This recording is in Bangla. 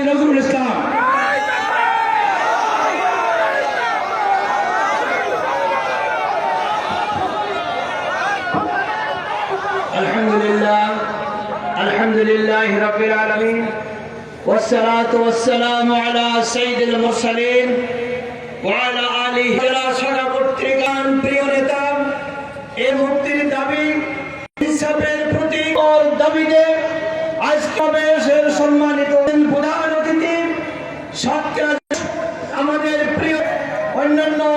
নজরুল ইসলাম الحمد لله الحمد لله رب العالمين والصلاة والسلام على سيد المرسلين وعلى آله জেলা শাখা কর্তৃকান প্রিয় নেতা এ মুক্তির দাবি ইনসাফের প্রতি ওর দাবিতে আজকে দেশের সম্মানিত